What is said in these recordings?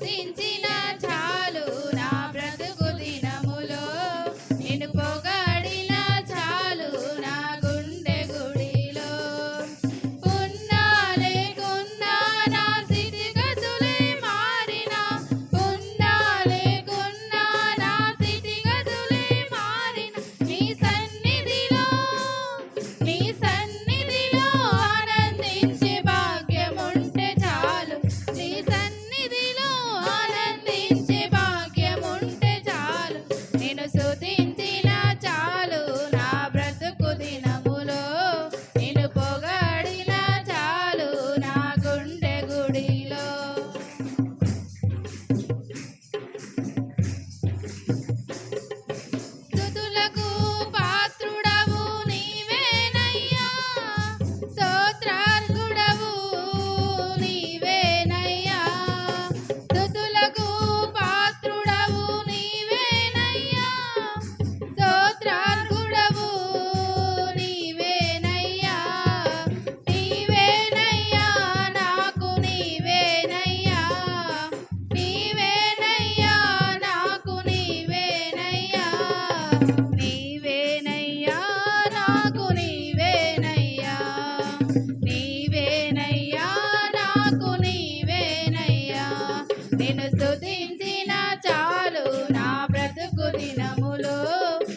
స్తుతించిన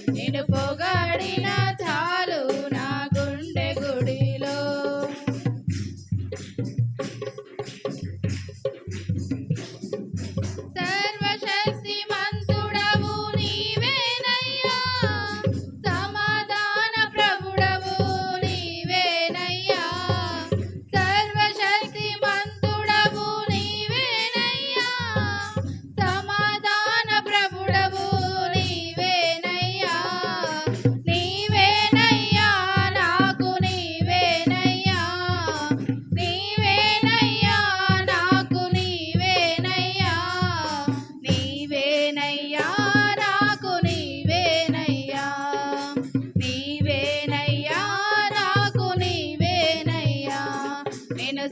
in a bowl.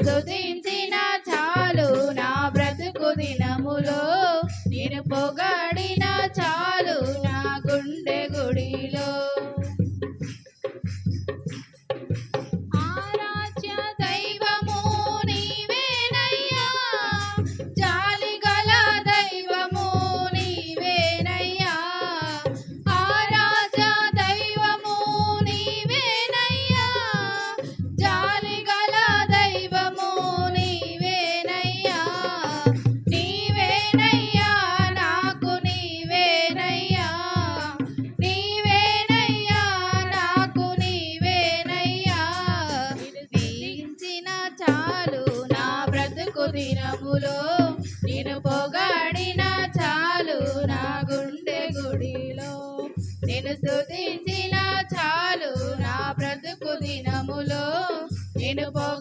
go dancing. దినములో నేను పొగాడిన చాలు నా గుండె గుడిలో. నేను స్థుతించిన చాలు నా బ్రతుకు దినములో నేను పొగ